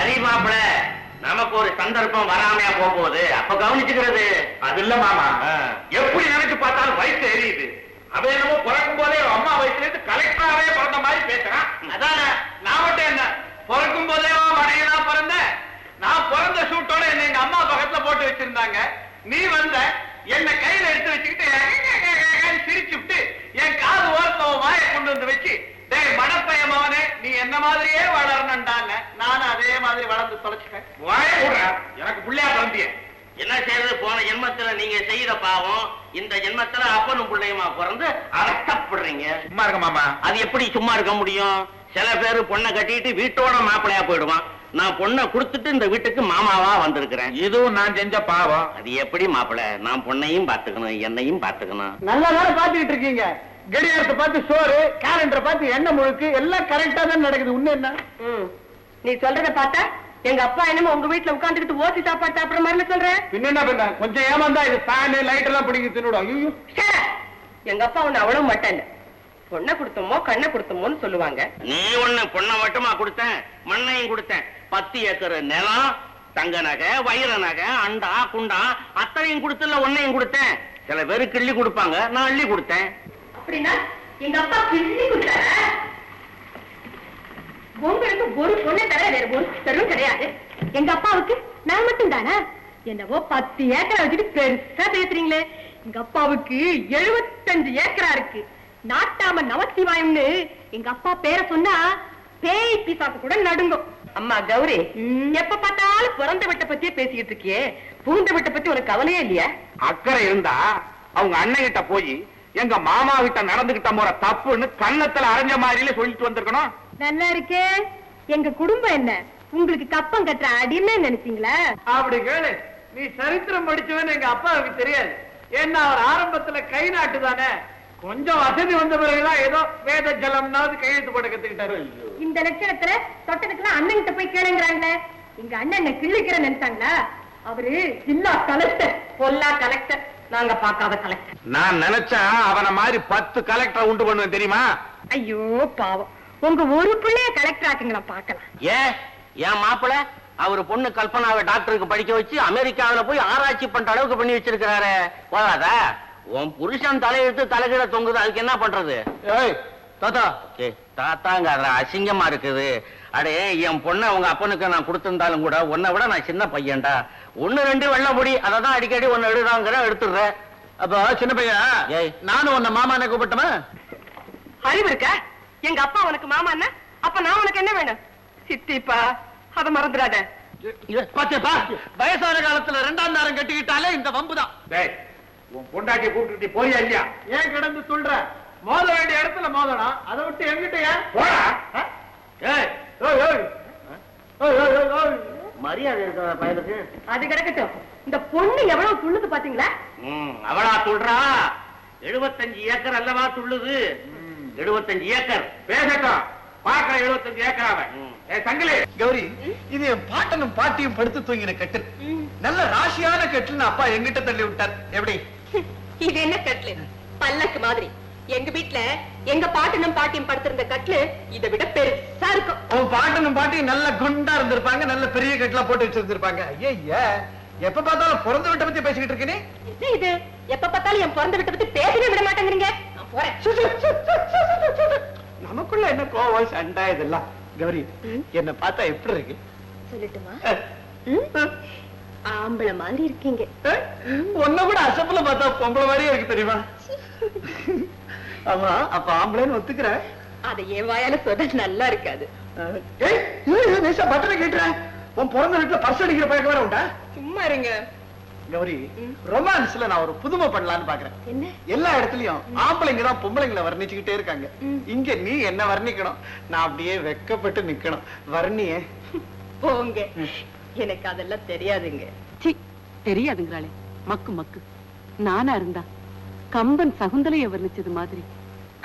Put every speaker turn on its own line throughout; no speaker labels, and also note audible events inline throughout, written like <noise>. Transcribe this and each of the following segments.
சரி மாப்பிள நமக்கு ஒரு சந்தர்ப்பம் வராமையா போக போகுது அப்ப கவனிச்சுக்கிறது.
அது இல்ல மாமா. எப்படி நினைச்சு பார்த்தாலும் வயசு எரியுது. அவன் என்னமோ பிறக்கும் போதே அம்மா வயசுல இருந்து கலெக்டராவே பிறந்த மாதிரி பேசுறான்
அதானே? நான் மட்டும் என்ன பிறக்கும் போதே மனைவினா பிறந்தேன் நான் பிறந்த ஷூட்டோட என்ன எங்க அம்மா பக்கத்துல போட்டு வச்சிருந்தாங்க. நீ வந்த என்ன கையில எடுத்து வச்சுக்கிட்டு சிரிச்சுட்டு என் காது ஓரத்துல உன் வாயை கொண்டு வந்து வச்சு டேய் மடப்பையன் மவனே நீ என்ன மாதிரியே வளரணும்டாங்க நானும் அதே மாதிரி வளர்ந்து தொலைச்சிட்டேன்
வாய எனக்கு புள்ளையா பிறந்திய.
என்ன செய்யறது? போன ஜென்மத்துல நீங்க செய்த பாவம் இந்த ஜென்மத்துல அப்பனும் பிள்ளையுமா பிறந்து அரட்டப்படுறீங்க
சும்மா இருக்க மாமா.
அது எப்படி சும்மா இருக்க முடியும்? சில பேர் பொண்ணை கட்டிட்டு வீட்டோட மாப்பிள்ளையா போயிடுவான். நான் பொண்ணை கொடுத்துட்டு இந்த வீட்டுக்கு மாமாவா வந்திருக்கிறேன்.
இதுவும் நான் செஞ்ச பாவம்.
அது எப்படி மாப்பிள்ளை? நான் பொண்ணையும் பாத்துக்கணும் என்னையும் பாத்துக்கணும்
நல்லா தானே பாத்துக்கிட்டு இருக்கீங்க. கடிகாரத்தை பார்த்து சோறு கேலண்டரை பார்த்து எண்ணெய் முழுக்கு எல்லாம் கரெக்டா தான் நடக்குது. உண்மை என்ன.
நீ சொல்றத பார்த்தா எங்க அப்பா என்னமோ உங்க வீட்டுல உட்கார்ந்துகிட்டு ஓசி சாப்பாடு சாப்பிடுற மாதிரி சொல்ற?
பின்ன? என்ன பண்ண கொஞ்சம் ஏமாந்தா இது ஃபேனு லைட் எல்லாம் பிடிங்க தின்னுடும். ஐயோ!
எங்க அப்பா உன்னை அவ்வளவு மாட்டேன் பொண்ணை கொடுத்தோமோ கண்ணை கொடுத்தோமோன்னு சொல்லுவாங்க.
நீ ஒண்ணு பொண்ணை மட்டுமா கொடுத்தேன்? மண்ணையும் கொடுத்தேன். பத்து ஏக்கர் நிலம் தங்க நகை வைர நகை அண்டா குண்டா அத்தனையும் கொடுத்துல ஒன்னையும் கொடுத்தேன். சில பேரு கிள்ளி கொடுப்பாங்க நான் அள்ளி கொடுத்தேன்.
அப்படின்னா எங்க அப்பா கிள்ளி கொடுத்தார? உங்களுக்கு ஒரு பொண்ணை தர வேற ஒரு தரும் கிடையாது. எங்க அப்பாவுக்கு நான் மட்டும் தானே என்னவோ பத்து ஏக்கரா வச்சுட்டு பெருசா பேசுறீங்களே. எங்க அப்பாவுக்கு எழுபத்தஞ்சு ஏக்கரா இருக்கு. நாட்டாம நமசிவாயம்னு எங்க அப்பா பேரை சொன்னா பேய் பிசாசு கூட நடுங்கும். அம்மா கௌரி. எப்ப பார்த்தாலும் பிறந்த வீட்டை பத்தியே பேசிக்கிட்டு இருக்கியே. புகுந்த வீட்டை பத்தி ஒரு கவலையே இல்லையா?
அக்கறை இருந்தா அவங்க அண்ணன் கிட்ட போய் எங்க மாமா கிட்ட நடந்துகிட்ட முறை தப்புன்னு கன்னத்துல அரைஞ்ச மாதிரில சொல்லிட்டு வந்திருக்கணும்.
நல்லா இருக்கே. எங்க குடும்பம் என்ன? உங்களுக்கு கப்பம் கட்டுற அடிமை நினைச்சீங்களா?
அப்படி கேளு. நீ சரித்திரம் படிச்சவன்னு எங்க அப்பாவுக்கு தெரியாது. ஏன்னா அவர் ஆரம்பத்துல கை நாட்டு தானே? கொஞ்சம் வசதி வந்த பிறகுதான் ஏதோ வேத ஜலம்னாவது கையெழுத்து போட கத்துக்கிட்டாரு.
இந்த லட்சணத்துல தொட்டதுக்குலாம் அண்ணன் கிட்ட போய் கேளுங்கிறாங்களே. எங்க அண்ணன் என்ன கிள்ளிக்கிற நினைச்சாங்களா? அவரு ஜில்லா கலெக்டர். பொல்லா கலெக்டர். நாங்க பார்க்காத கலெக்டர்.
நான் நினைச்சா அவன மாதிரி பத்து கலெக்டர் உண்டு பண்ணுவேன் தெரியுமா?
ஐயோ பாவம். உங்க ஒரு பிள்ளைய கலெக்டர் ஆக்குங்களா பார்க்கலாம்.
ஏன் என் மாப்பிள அவர் பொண்ணு கல்பனாவை டாக்டருக்கு படிக்க வச்சு அமெரிக்காவுல போய் ஆராய்ச்சி பண்ற அளவுக்கு பண்ணி வச்சிருக்கிறாரு. போதாதா. உன் புருஷன் தலையெடுத்து தலைகீழ தொங்குது அதுக்கு என்ன பண்றது?
ஏய் தாத்தா.
ஏய், தாத்தாங்க அதுல அசிங்கமா இருக்குது. அடே என் பொண்ணை உங்க அப்பனுக்கு நான் கொடுத்திருந்தாலும் கூட உன்னை விட நான் சின்ன பையன்டா. ஒண்ணு ரெண்டு வெள்ள முடி அதை தான் அடிக்கடி ஒன்னு எடுதாங்கிற எடுத்துடுறேன்.
அப்ப சின்ன பையன்.
ஏய்.
நானும் உன்னை மாமா என்ன கூப்பிட்டமா?
அறிவு இருக்க? எங்க அப்பா உனக்கு மாமா என்ன? அப்ப நான் உனக்கு என்ன வேணும்? சித்திப்பா அத மறந்துடாத.
பாத்தியப்பா? வயசான காலத்துல ரெண்டாம் தாரம் கட்டிக்கிட்டாலே இந்த வம்பு தான்
டேய் உன் பொண்டாட்டியை கூப்பிட்டு போறியா இல்லையா?
ஏன் கிடந்து சொல்ற? மோத வேண்டிய இடத்துல மோதணும் அதை விட்டு எங்கிட்ட ஏன்?
போடா.
மரியாதை இருக்கிற பயலுக்கு?
அது கிடக்கட்டும். இந்த பொண்ணு எவ்வளவு துள்ளுது பாத்தீங்களா?
ம், அவளா துள்றா எழுபத்தஞ்சு ஏக்கர் அல்லவா துள்ளுது. எழுபத்தஞ்சு ஏக்கர்.
பேசட்டும். பாக்குற எழுபத்தஞ்சு ஏக்கராவ
ம்.
ஏ சங்கிலி.
கௌரி இது என் பாட்டனும் பாட்டியும் படுத்து தூங்கின கட்டில். நல்ல ராசியான கட்டில்னு அப்பா எங்கிட்ட தள்ளி விட்டார். எப்படி? <laughs>
இது என்ன கட்லு பல்லக்கு மாதிரி. எங்க வீட்ல எங்க பாட்டனும் பாட்டியும் படுத்திருந்த கட்லு இதை விட பெருசா இருக்கும்.
உன் பாட்டனும் பாட்டியும் நல்ல குண்டா இருந்திருப்பாங்க நல்ல பெரிய கட்டிலா போட்டு வச்சிருந்திருப்பாங்க. ஐயா எப்ப பார்த்தாலும் பிறந்த வீட்டை பத்தி பேசிக்கிட்டு இருக்கே நீ
என்ன இது? எப்ப பார்த்தாலும் என் பிறந்த வீட்டை பத்தி பேசவே விட மாட்டேங்கிறீங்க. போறேன்
நமக்குள்ள என்ன கோவம் சண்டை இதெல்லாம். கௌரி என்ன பார்த்தா எப்படி இருக்கு?
சொல்லட்டுமா? ஆம்பளை மாதிரி இருக்கீங்க.
ஒன்ன கூட அசப்புல பார்த்தா பொம்பளை மாதிரியே இருக்கு தெரியுமா? ஆமா அப்ப ஆம்பளைன்னு ஒத்துக்கிறேன்
அதை என் வாயால சொல்ல நல்லா இருக்காது.
பட்டனை கேட்டுறேன் உன் பிறந்த வீட்டுல பர்ஸ் அடிக்கிற பழக்கம் வேற உண்டா?
சும்மா இருங்க.
கௌரி ரொமான்ஸ்ல நான் ஒரு புதுமை பண்ணலாம்னு பாக்குறேன்.
என்ன?
எல்லா இடத்துலயும் ஆம்பளைங்க தான் பொம்பளைங்களை வர்ணிச்சுக்கிட்டே இருக்காங்க. இங்க நீ என்ன வர்ணிக்கணும்? நான் அப்படியே வெக்கப்பட்டு நிக்கணும். வர்ணியே.
போங்க. எனக்கு அதெல்லாம் தெரியாதுங்க.
சி தெரியாதுங்கிறாளே. மக்கு மக்கு. நானா இருந்தா கம்பன் சகுந்தலைய வர்ணிச்சது மாதிரி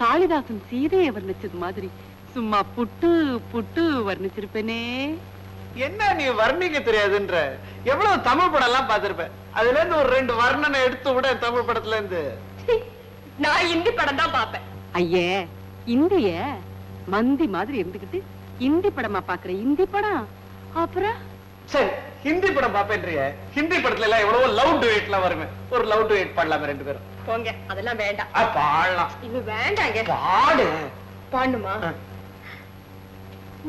காளிதாசன் சீதையை வர்ணிச்சது மாதிரி சும்மா புட்டு புட்டு வர்ணிச்சிருப்பேனே.
என்ன நீ வர்ணிக்க தெரியாதுன்ற? எவ்வளவு தமிழ் படம் எல்லாம் பார்த்திருப்ப? அதுல இருந்து ஒரு ரெண்டு வர்ணனை எடுத்து விட தமிழ் படத்துல இருந்து
நான் இந்தி படம் தான் பாப்பேன்
ஐயே இந்திய? மந்தி மாதிரி இருந்துகிட்டு இந்தி படமா பாக்குற இந்தி படம்? அப்புறம்?
சரி ஹிந்தி படம் பாப்பேன்றிய ஹிந்தி படத்துல எல்லாம் எவ்வளவோ லவ் டுவேட்லாம் வருமே. ஒரு லவ் டுவேட் பாடலாமே ரெண்டு பேரும்.
போங்க அதெல்லாம் வேண்டாம்.
பாடலாம்.
இது வேண்டாங்க.
பாடு.
பாண்டுமா
ஆ.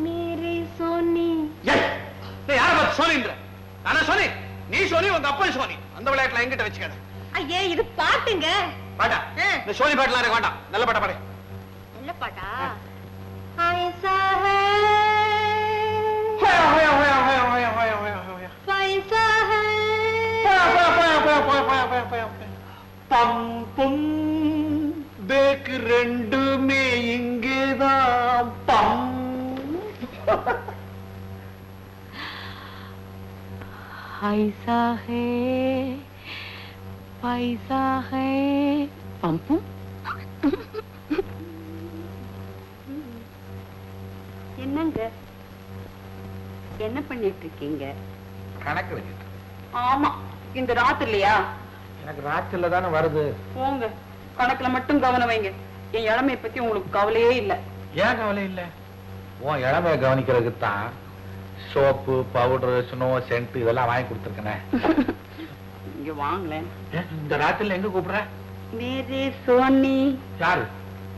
மேரே சோனி.
யார பார்த்து சோனின்ற? நானா சோனி? நீ சோனி உங்க அப்பா சோனி அந்த விளையாட்டுல எங்கிட்ட வச்சுக்காத
ஐயே இது பாட்டுங்க
பாட்டா. இந்த சோனி பாட்டுலாம் எனக்கு வேண்டாம் நல்ல பாட்டா பாடு
நல்ல பாட்டா ஐசா ஹே
ஹோயா, ஹோயா, ஹோயா, ஹோயா,
ஐசா ஹே பைசா ஹே பம்பும்
என்னங்க? என்ன பண்ணிட்டு இருக்கீங்க
கணக்கு வச்சுட்டு.
ஆமா இந்த ராத்திரிலையா?
எனக்கு ராத்திரில தானே வருது.
போங்க கணக்குல மட்டும் கவனம் வைங்க. என் இளமைய பத்தி உங்களுக்கு கவலையே இல்ல.
ஏன் கவலை இல்ல? உன் இளமைய கவனிக்கிறதுக்கு தான் சோப்பு பவுடர் ஸ்னோ சென்ட் இதெல்லாம் வாங்கி கொடுத்துருக்கேனே.
இங்க வாங்களேன்.
இந்த ராத்திரில எங்க கூப்பிடுற?
மேரே சோனி
யாரு?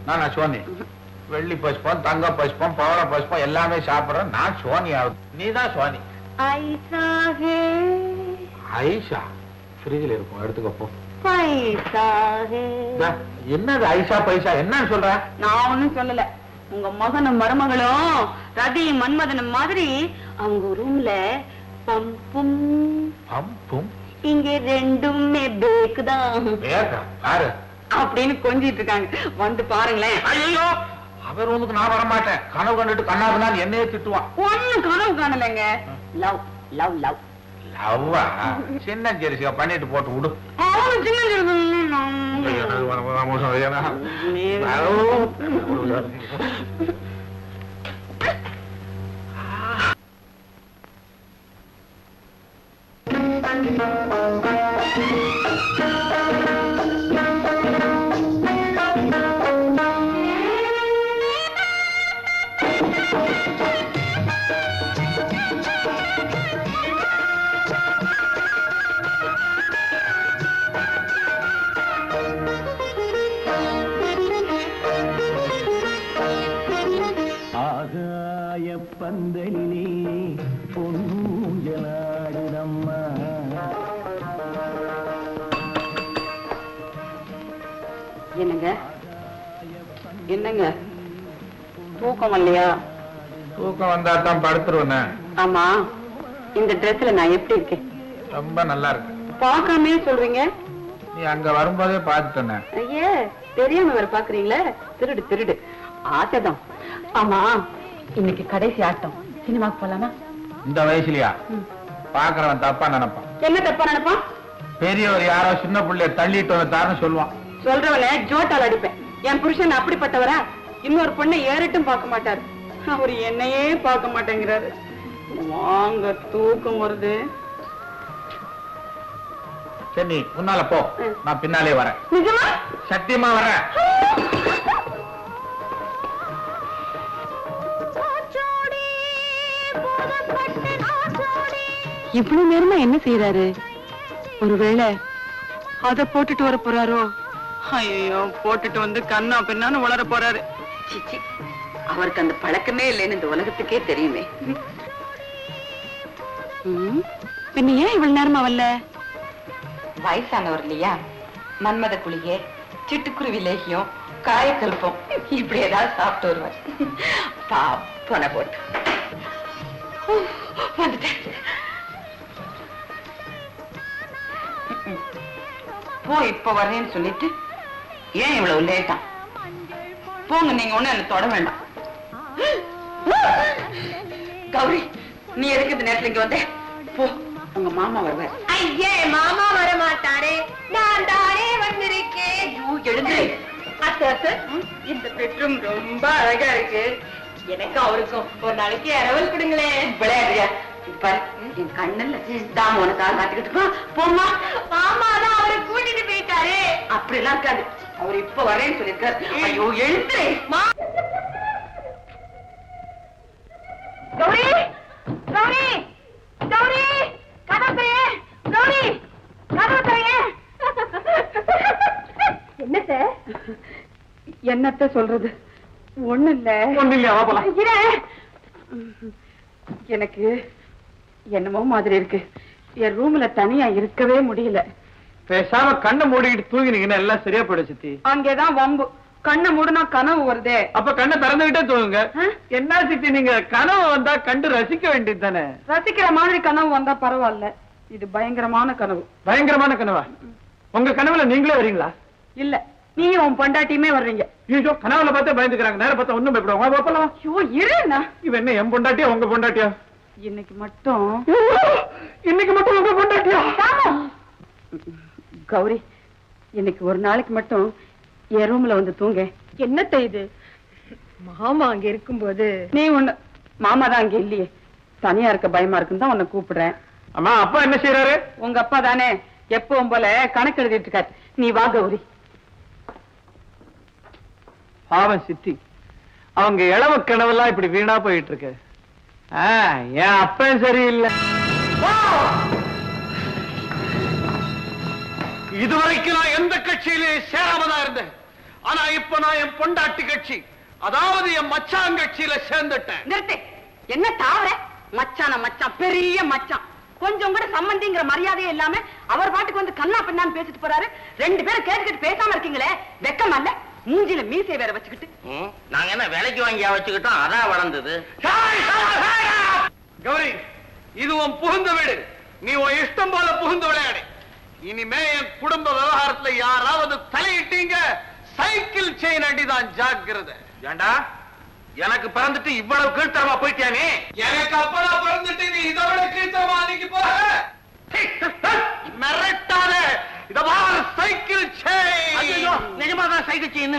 நானா சோனி வெள்ளி பசுப்பம் தங்க பசுப்பம் பவள பசுப்பம் எல்லாமே சாப்பிடுறேன் நான் சோனி ஆகுது. நீ தான் சோனி ஐஷா? ஃப்ரிட்ஜில் இருக்கும் எடுத்துக்கோ போ.
பைசா ஹே
இந்தா, என்னது ஐஷா பைசா என்னன்னு சொல்ற?
நான் ஒண்ணும் சொல்லல. உங்க மகனும் மருமகளும் ரதி மன்மதனும் மாதிரி அவங்க ரூம்ல பம்பும்
பம்பும்
இங்க ரெண்டுமே பேக்குதான்
வேகா யாரு?
அப்படின்னு கொஞ்சிட்டு இருக்காங்க. வந்து பாருங்களேன்.
ஐயோ அவர் ரூமுக்கு நான் வர மாட்டேன் கனவு கண்டுட்டு கண்ணாபுனான்னு என்னையே திட்டுவான்.
ஒண்ணும் கனவு காணலைங்க. லவ் லவ் லவ்
லவ்வா சின்ன ஜெரிசியா பண்ணிட்டு போட்டு விடு.
அவனு சின்ன
vamos a Diana.
¡Claro! Thank you. தூக்கம் வரலையா?
தூக்கம் வந்தா தான் படுத்துருவேன்.
ஆமா இந்த ட்ரெஸ்ல நான் எப்படி இருக்கேன்?
ரொம்ப நல்லா இருக்கு.
பார்க்காமே சொல்றீங்க?
நீ அங்க வரும்போதே பார்த்துட்டேன்.
ஐயே தெரியாம வேற பாக்குறீங்களே திருடு திருடு. ஆசைதான் ஆமா இன்னைக்கு கடைசி ஆட்டம். சினிமாக்கு போலாமா?
இந்த வயசுலயா? பாக்குறவன் தப்பா நினைப்பான்.
என்ன தப்பா நினைப்பான்?
பெரியவர் யாரோ சின்ன பிள்ளைய தள்ளிட்டு வந்துட்டாருன்னு சொல்லுவான்.
சொல்றவன ஜோட்டால் அடிப்பேன். என் புருஷன் அப்படிப்பட்டவரா? இன்னொரு பொண்ணை ஏறிட்டும் பார்க்க மாட்டாரு. அவர் என்னையே பார்க்க மாட்டேங்கிறாரு. வாங்க தூக்கம் வருது.
சரி நீ முன்னால போ நான் பின்னாலே வரேன்.
நிஜமா?
சத்தியமா வரேன்
இவ்வளவு நேரமா என்ன செய்யறாரு ஒருவேளை அத போட்டுட்டு வர போறாரோ? ஐயோ போட்டுட்டு வந்து கண்ணா பின்னான்னு வளர போறாரு.
அவருக்கு அந்த பழக்கமே இல்லைன்னு இந்த உலகத்துக்கே தெரியுமே.
பின்ன ஏன் இவ்வளவு நேரமா வரல?
வயசானவர் இல்லையா? மன்மத குளிகை சிட்டுக்குருவி லேகியம் காயக்கல்பம் இப்படி ஏதாவது சாப்பிட்டு வருவார். பாப்பன போட்டு. வந்துட்டேன். போ இப்ப வரேன்னு சொல்லிட்டு ஏன் இவ்வளவு லேட்டா? போங்க நீங்க ஒண்ணு என்ன தொட வேண்டாம். கௌரி நீ எதுக்கு இந்த நேரத்துல இங்க வந்த? போ உங்க மாமா வருவார்.
ஐயே மாமா வர மாட்டாரே நான் தானே வந்திருக்கேன்.
எழுந்து
அத்தை, இந்த பெட்ரூம் ரொம்ப அழகா இருக்கு. எனக்கு அவருக்கும் ஒரு நாளைக்கு இரவல் கொடுங்களேன்.
விளையாடுறியா? பாரு என் கண்ணுல தாம உனக்காக காத்துக்கிட்டு போ, போம்மா.
மாமா தான் அவரை கூட்டிட்டு இருக்காரு
அப்படி எல்லாம் இருக்காது. அவர் இப்ப வரேன்னு சொல்லியிருக்காரு. ஐயோ எழுந்துரு
கௌரி. கௌரி. கௌரி. கதவு கௌரி.
கதவு என்னத்த என்னத்த சொல்றது? ஒண்ணு இல்ல.
ஒண்ணு
இல்ல எனக்கு என்னமோ மாதிரி இருக்கு. என் ரூம்ல தனியா இருக்கவே முடியல.
பேசாம கண்ணை மூடிக்கிட்டு தூங்கினீங்கன்னா எல்லாம் சரியா போயிடும் சித்தி.
அங்கேதான் வம்பு. கண்ணை மூடுனா கனவு வருதே.
அப்ப கண்ணை திறந்துகிட்டே தூங்குங்க? என்ன சித்தி நீங்க கனவு வந்தா கண்டு ரசிக்க வேண்டியது தானே?
ரசிக்கிற மாதிரி கனவு வந்தா பரவாயில்ல. இது பயங்கரமான கனவு.
பயங்கரமான கனவா? உங்க கனவுல நீங்களே வரீங்களா?
இல்ல நீயும் உன் பொண்டாட்டியுமே வர்றீங்க.
ஐயோ கனவுல பார்த்தா பயந்துக்கிறாங்க. நேரம் பார்த்தா ஒண்ணும் பயப்படுவாங்க போலாம்.
ஐயோ இருண்ணா
இவ என்ன என் பொண்டாட்டியா உங்க பொண்டாட்டியா?
இன்னைக்கு மட்டும்.
இன்னைக்கு மட்டும் உங்க பொண்டாட்டியா?
கௌரி இன்னைக்கு ஒரு நாளைக்கு மட்டும் என் ரூம்ல வந்து தூங்க.
என்னத்த இது? மாமா அங்க இருக்கும்போது
நீ ஒண்ணு மாமா தான் அங்க இல்லையே. தனியா இருக்க பயமா இருக்குன்னு தான் உன்னை கூப்பிடுறேன்.
அம்மா அப்பா என்ன செய்யறாரு
உங்க அப்பா தானே எப்பவும் போல கணக்கு எழுதிட்டு இருக்காரு. நீ வா கௌரி.
பாவம் சித்தி. அவங்க இளவ கனவெல்லாம் இப்படி வீணா போயிட்டு இருக்கு. ஆ, என் அப்பன் சரியில்லை. இதுவரைக்கும் நான் எந்த கட்சியிலே சேராமதான் இருந்தேன். ஆனா இப்ப நான் என் பொண்டாட்டி கட்சி அதாவது என் மச்சான் கட்சியில சேர்ந்துட்டேன்.
நிறுத்து. என்ன தாவர? மச்சான மச்சான் பெரிய மச்சான். கொஞ்சம் கூட சம்பந்திங்கிற மரியாதையே இல்லாம அவர் பாட்டுக்கு வந்து கண்ணா பின்னான்னு பேசிட்டு போறாரு. ரெண்டு பேரும் கேட்டுக்கிட்டு பேசாம இருக்கீங்களே வெக்கமா இல்ல? மூஞ்சில மீசை வேற வச்சுக்கிட்டு.
நாங்க என்ன விலைக்கு வாங்கியா வச்சுக்கிட்டோம் அதான் வளர்ந்தது.
கௌரி இது உன் புகுந்த வீடு. நீ உன் இஷ்டம் போல புகுந்து விளையாடு. இனிமே என் குடும்ப விவகாரத்துல யாராவது தலையிட்டீங்க சைக்கிள் செயின் அடிதான் ஜாக்கிரதை.
ஏண்டா? எனக்கு பிறந்துட்டு இவ்வளவு கீழ்த்தரமா போயிட்டியா நீ?
எனக்கு அப்பதான் பிறந்துட்டு நீ இதை விட கீழ்த்தரமா அன்னைக்கு போக? மிரட்டாத! இத பாரு சைக்கிள் செயின்
ஐயோ நிஜமா தான் சைக்கிள் செயின்